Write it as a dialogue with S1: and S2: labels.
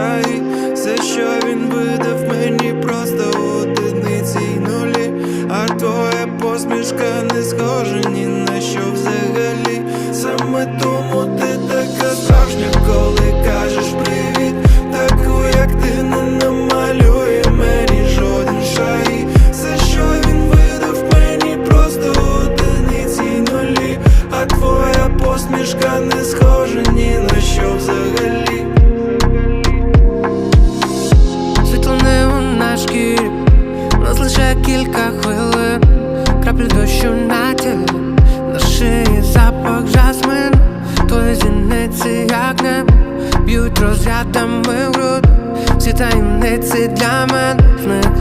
S1: краї, все, що він видав мені, просто одиниці й нулі, а твоя посмішка не схожа ні на що взагалі. Саме тому ти така справжня, коли кажеш привіт, таку, як ти не намалює мені жоден шай, Все, що він видав мені, просто одиниці й нулі, а твоя посмішка не схожа ні
S2: кілька хвилин, краплю дощу на тілі, на шиї запах жасмин, твої зіниці, як не б'ють розрядами в груди, всі таємниці для мене. зникли